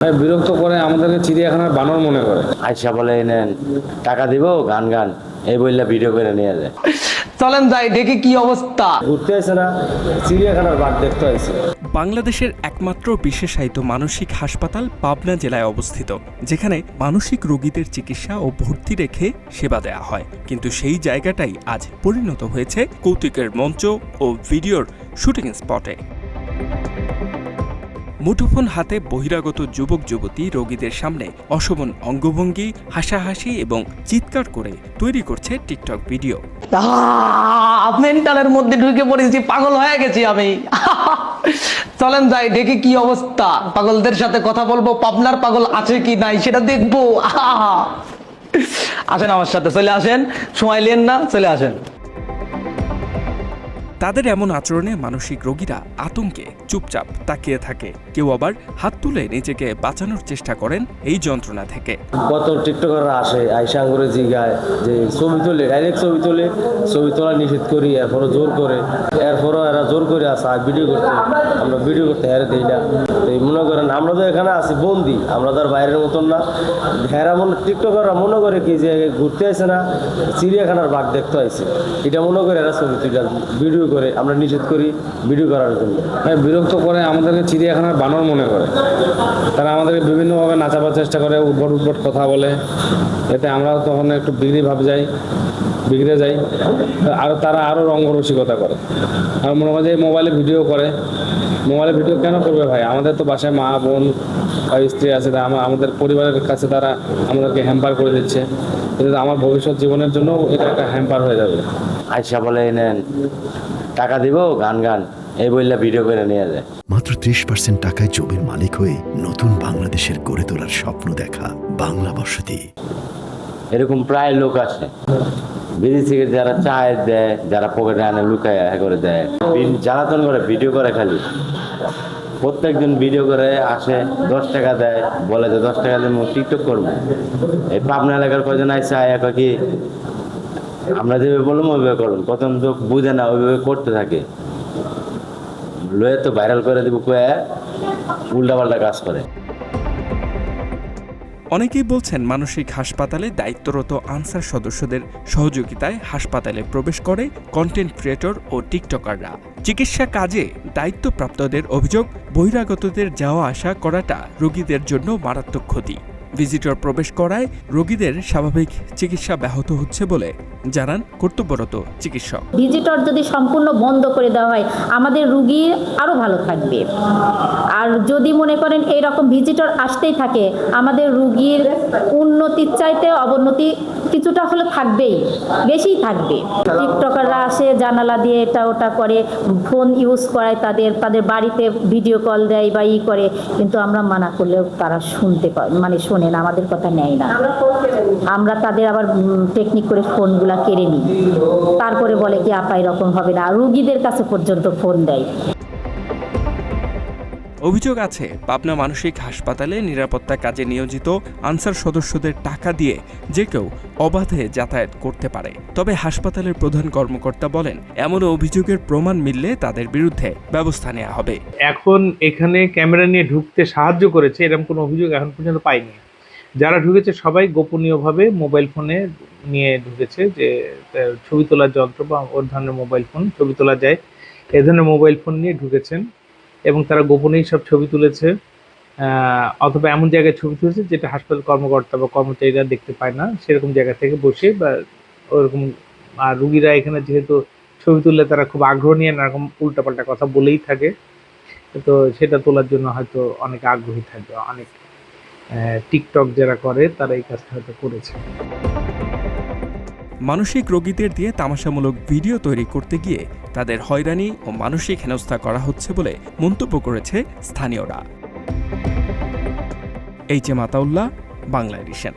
বিরক্ত করে আমাদেরকে চিড়িয়াখানার বানর মনে করে। আইসা বলে "এই নেন টাকা দিব গান গান। এই বললে ভিডিও করে নিয়ে যায়। চলেন যাই দেখি কি অবস্থা। ঘুরতে আসে না চিড়িয়াখানার বাঘ দেখতে আসে বাংলাদেশের একমাত্র বিশেষায়িত মানসিক হাসপাতাল পাবনা জেলায় অবস্থিত যেখানে মানসিক রোগীদের চিকিৎসা ও ভর্তি রেখে সেবা দেয়া হয়। কিন্তু সেই জায়গাটাই আজ পরিণত হয়েছে কৌতুকের মঞ্চ ও ভিডিওর শুটিং স্পটে। মুঠোফোন হাতে বহিরাগত যুবক যুবতী রোগীদের সামনে অশোভন অঙ্গভঙ্গি, হাসাহাসি এবং চিৎকার করে তৈরি করছে টিকটক ভিডিও। মেন্টালের মধ্যে ঢুকে পড়েছি, পাগল হয়ে গেছি আমি। চলেন যাই, দেখি কি অবস্থা। পাগলদের সাথে কথা বলব, পাবনার পাগল আছে কি নাই সেটা দেখব! আসেন আমার সাথে, চলে আসেন। সময় লেন না, চলে আসেন। তাদের এমন আচরণে মানসিক রোগীরা আতঙ্কে চুপচাপ তাকিয়ে থাকে। কেউ আবার হাত তুলে নিজেকে বাঁচানোর চেষ্টা করেন এই যন্ত্রণা থেকে। কত টিকটকাররা আসে, আইসা আঙ্গুরে জিগায় যে ছবি তোলে, ডাইরেক্ট ছবি তোলে, ছবি তোলা নিষেধ করি, এরপরও জোর করে, এরপরও এরা জোর করে আসে আর ভিডিও করতে। আমরা ভিডিও করতে হেরে দিই না। তো এই মনে করেন, আমরা তো এখানে আসি বন্দি, আমরা তো আর বাইরের মতন না। হেরা মনে টিকটকাররা মনে করে কি যে ঘুরতে আসে না, চিড়িয়াখানার বাঘ দেখতে আসে এটা মনে করে এরা ছবি তুলে ভিডিও করে, আমরা নিষেধ করি ভিডিও করার জন্য। হ্যাঁ বিরক্ত করে আমাদেরকে চিড়িয়াখানার বানর মনে করে। তারা আমাদেরকে বিভিন্নভাবে নাচাবার চেষ্টা করে, উদ্ভট উদ্ভট কথা বলে। এতে আমরাও তখন একটু বিগড়ি ভাব যাই, বিগড়ে যাই। আরও তারা আরও রঙ্গরসিকতা করে। আর মনে যে মোবাইলে ভিডিও করে। মোবাইলে ভিডিও কেন করবে ভাই? আমাদের তো বাসায় মা বোন বা স্ত্রী আছে আমাদের পরিবারের কাছে তারা আমাদেরকে হ্যাম্পার করে দিচ্ছে। কিন্তু আমার ভবিষ্যৎ জীবনের জন্য এটা একটা হ্যাম্পার হয়ে যাবে। আইসা বলে "এই নেন টাকা দিব গান গান। এই বললে ভিডিও করে নিয়ে যায়। মাত্র ত্রিশ পার্সেন্ট টাকায় জমির মালিক হয়ে নতুন বাংলাদেশের গড়ে তোলার স্বপ্ন দেখা বাংলা বসতি এরকম প্রায় লোক আসে বিড়ি যারা চায় দেয়, যারা পকেটে আনে, লুকায় করে দেয়। জ্বালাতন করে ভিডিও করে খালি। প্রত্যেকদিন ভিডিও করে, আসে, দশ টাকা দেয়, বলে যে দশ টাকা দিয়ে টিকটক করব। এই পাবনা এলাকার কজন আইসে, আয়া কয় কি, আমরা যেভাবে বললাম, ওইভাবে করুন। প্রথম তো বুঝে না, ওইভাবে করতে থাকে। লয়ে তো ভাইরাল করে দিব, কয়ে উল্টা পাল্টা কাজ করে। অনেকেই বলছেন মানসিক হাসপাতালে দায়িত্বরত আনসার সদস্যদের সহযোগিতায় হাসপাতালে প্রবেশ করে কন্টেন্ট ক্রিয়েটর ও টিকটকাররা চিকিৎসা কাজে দায়িত্বপ্রাপ্তদের অভিযোগ, বহিরাগতদের যাওয়া আসা করাটা রোগীদের জন্য মারাত্মক ক্ষতি। ভিজিটর প্রবেশ করায় রোগীদের স্বাভাবিক চিকিৎসা ব্যাহত হচ্ছে বলে জানান কর্তব্যরত চিকিৎসক। ভিজিটর যদি সম্পূর্ণ বন্ধ করে দেওয়া হয়, আমাদের রুগী আরও ভালো থাকবে। আর যদি মনে করেন এই রকম ভিজিটর আসতেই থাকে, আমাদের রুগীর উন্নতির চাইতে অবনতি কিছুটা হলে থাকবেই, বেশিই থাকবে। টিকটকাররা আসে, জানালা দিয়ে এটা ওটা করে ফোন ইউজ করায় তাদের তাদের বাড়িতে ভিডিও কল দেয় বা ই করে, কিন্তু আমরা মানা করলেও তারা শুনতে মানে শোনে না, আমাদের কথা নেয় না। আমরা তাদের আবার টেকনিক করে ফোনগুলা কেড়ে নিই। তারপরে বলে কি আপা এরকম হবে না। রুগীদের কাছে পর্যন্ত ফোন দেয়। অভিযোগ আছে পাবনা মানসিক হাসপাতালে নিরাপত্তা কাজে নিয়োজিত আনসার সদস্যদের টাকা দিয়ে যে কেউ অবাধে যাতায়াত করতে পারে। তবে হাসপাতালের প্রধান কর্মকর্তা বলেন এমন অভিযোগের প্রমাণ মিললে তাদের বিরুদ্ধে ব্যবস্থা নেওয়া হবে। এখন এখানে ক্যামেরা নিয়ে ঢুকতে সাহায্য করেছে এরকম কোনো অভিযোগ এখন পর্যন্ত পাইনি। যারা ঢুকেছে সবাই গোপনীয়ভাবে মোবাইল ফোনে নিয়ে ঢুকেছে যে ছবি তোলার যন্ত্র বা ওর ধরনের মোবাইল ফোন ছবি তোলা যায়। এ ধরনের মোবাইল ফোন নিয়ে ঢুকেছেন এবং তারা গোপনেই সব ছবি তুলেছে। অথবা এমন জায়গায় ছবি তুলেছে যেটা হাসপাতাল কর্মকর্তা বা কর্মচারীরা দেখতে পায় না। সেরকম জায়গা থেকে বসে বা ওরকম, আর রুগীরা এখানে যেহেতু ছবি তুললে তারা খুব আগ্রহ নিয়ে নানা উল্টাপাল্টা কথা বলেই থাকে। তো সেটা তোলার জন্য হয়তো অনেক আগ্রহী থাকবে, অনেক টিকটক যারা করে, তারা এই কাজটা হয়তো করেছে। মানসিক রোগীদের দিয়ে তামাশামূলক ভিডিও তৈরি করতে গিয়ে তাদের হয়রানি ও মানসিক হেনস্থা করা হচ্ছে বলে মন্তব্য করেছে স্থানীয়রা। H M Mataullah Bangla edition.